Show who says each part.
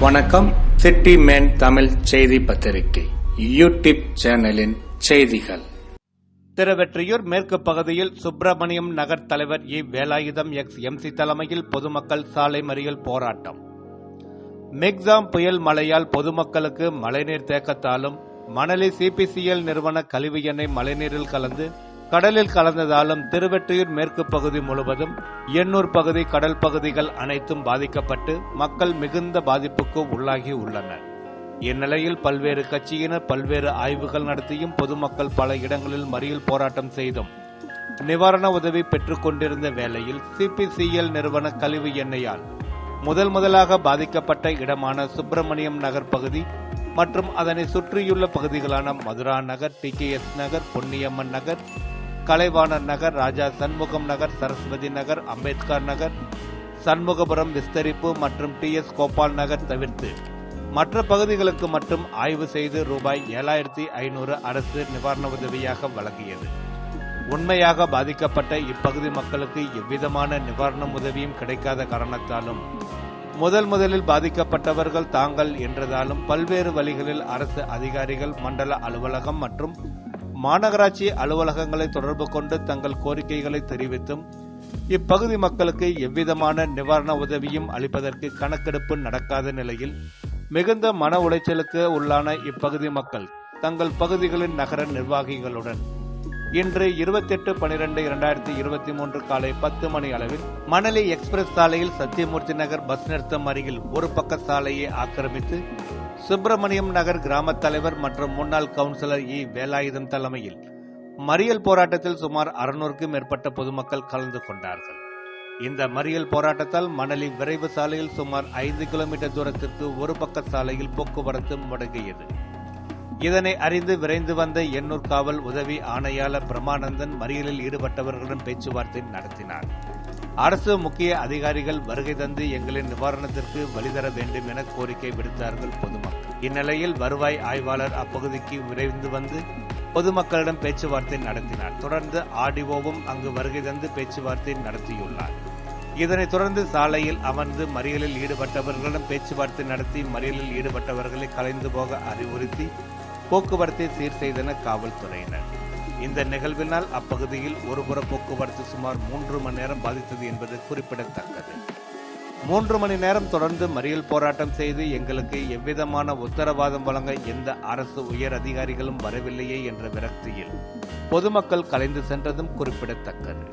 Speaker 1: வணக்கம். City man Tamil செய்தி பத்திரிகை. யூடியூப் சேனலின் செய்திகள்.
Speaker 2: திருவெற்றியூர் மேற்கு பகுதியில் சுப்பிரமணியம் நகர் தலைவர் இ. வேலாயுதம் எக்ஸ். எம்சி தலைமையில் பொதுமக்கள் சாலை மறியல் போராட்டம். மெக்ஸாம் புயல் மழையால் பொதுமக்களுக்கு மழைநீர் தேக்கத்தாலும் மணலி சிபிசிஎல் நிறுவன கழிவு எண்ணெய் மழைநீரில் கலந்து கடலில் கலந்ததாலும் திருவெற்றியூர் மேற்கு பகுதி முழுவதும் எண்ணூர் பகுதி கடல் பகுதிகள் அனைத்தும் பாதிக்கப்பட்டு மக்கள் மிகுந்த பாதிப்புக்கு உள்ளாகி உள்ளனர். இந்நிலையில் பல்வேறு கட்சியினர் பல்வேறு ஆய்வுகள் நடத்தியும் பொதுமக்கள் பல இடங்களில் மறியல் போராட்டம் செய்தும் நிவாரண உதவி பெற்றுக் கொண்டிருந்த வேளையில் சிபிசிஎல் நிறுவன கழிவு எண்ணெயால் முதல் முதலாக பாதிக்கப்பட்ட இடமான சுப்பிரமணியம் நகர் பகுதி மற்றும் அதனை சுற்றியுள்ள பகுதிகளான மதுரா நகர் டி நகர் பொன்னியம்மன் நகர் கலைவாணர் நகர் ராஜா சண்முகம் நகர் சரஸ்வதி நகர் அம்பேத்கர் நகர் சண்முகபுரம் விஸ்தரிப்பு மற்றும் டி எஸ் கோபால் நகர் தவிர்த்து மற்ற பகுதிகளுக்கு மட்டும் ஆய்வு செய்து ரூபாய் ஏழாயிரத்தி ஐநூறு அரசு நிவாரண உதவியாக வழங்கியது. உண்மையாக பாதிக்கப்பட்ட இப்பகுதி மக்களுக்கு எவ்விதமான நிவாரண உதவியும் கிடைக்காத காரணத்தாலும் முதல் முதலில் பாதிக்கப்பட்டவர்கள் தாங்கள் என்றதாலும் பல்வேறு வழிகளில் அரசு அதிகாரிகள் மண்டல அலுவலகம் மற்றும் மாநகராட்சி அலுவலகங்களை தொடர்பு கொண்டு தங்கள் கோரிக்கைகளை தெரிவித்தும் இப்பகுதி மக்களுக்கு எவ்விதமான நிவாரண உதவியும் அளிப்பதற்கு கணக்கெடுப்பு நடக்காத நிலையில் மிகுந்த மன உளைச்சலுக்கு உள்ளான இப்பகுதி மக்கள் தங்கள் பகுதிகளின் நகர நிர்வாகிகளுடன் இன்று இருபத்தி எட்டு பனிரெண்டு இரண்டாயிரத்தி இருபத்தி மூன்று காலை பத்து மணி அளவில் மணலி எக்ஸ்பிரஸ் சாலையில் சத்தியமூர்த்தி நகர் பஸ் நிறுத்தம் அருகில் ஒரு பக்க சாலையை ஆக்கிரமித்து சுப்பிரமணியம் நகர் கிராம தலைவர் மற்றும் முன்னாள் கவுன்சிலர் இ. வேலாயுதம் தலைமையில் மறியல் போராட்டத்தில் சுமார் அறுநூறுக்கும் மேற்பட்ட பொதுமக்கள் கலந்து கொண்டார்கள். இந்த மறியல் போராட்டத்தால் மணலி விரைவு சாலையில் சுமார் ஐந்து கிலோமீட்டர் தூரத்திற்கு ஒரு பக்க சாலையில் போக்குவரத்து முடங்கியது. இதனை அறிந்து விரைந்து வந்த எண்ணூர் காவல் உதவி ஆணையாளர் பிரமானந்தன் மறியலில் ஈடுபட்டவர்களிடம் பேச்சுவார்த்தை நடத்தினார். அரசு முக்கிய அதிகாரிகள் வருகை தந்து எங்களின் நிவாரணத்திற்கு வழிதர வேண்டும் என கோரிக்கை விடுத்தார்கள் பொதுமக்கள். இந்நிலையில் வருவாய் ஆய்வாளர் அப்பகுதிக்கு விரைந்து வந்து பொதுமக்களிடம் பேச்சுவார்த்தை நடத்தினார். தொடர்ந்து ஆர்டிஓவும் அங்கு வருகை தந்து பேச்சுவார்த்தை நடத்தியுள்ளார். இதனைத் தொடர்ந்து சாலையில் அமர்ந்து மறியலில் ஈடுபட்டவர்களிடம் பேச்சுவார்த்தை நடத்தி மறியலில் ஈடுபட்டவர்களை கலைந்து போக அறிவுறுத்தி போக்குவரத்தை சீர் செய்தன காவல்துறையினர். இந்த நிகழ்வினால் அப்பகுதியில் ஒருபுற போக்குவரத்து சுமார் மூன்று மணி நேரம் பாதித்தது என்பது குறிப்பிடத்தக்கது. மூன்று மணி நேரம் தொடர்ந்து மறியல் போராட்டம் செய்து எங்களுக்கு எவ்விதமான உத்தரவாதம் வழங்க எந்த அரசு உயர் அதிகாரிகளும் வரவில்லையே என்ற விரக்தியில் பொதுமக்கள் கலைந்து சென்றதும் குறிப்பிடத்தக்கது.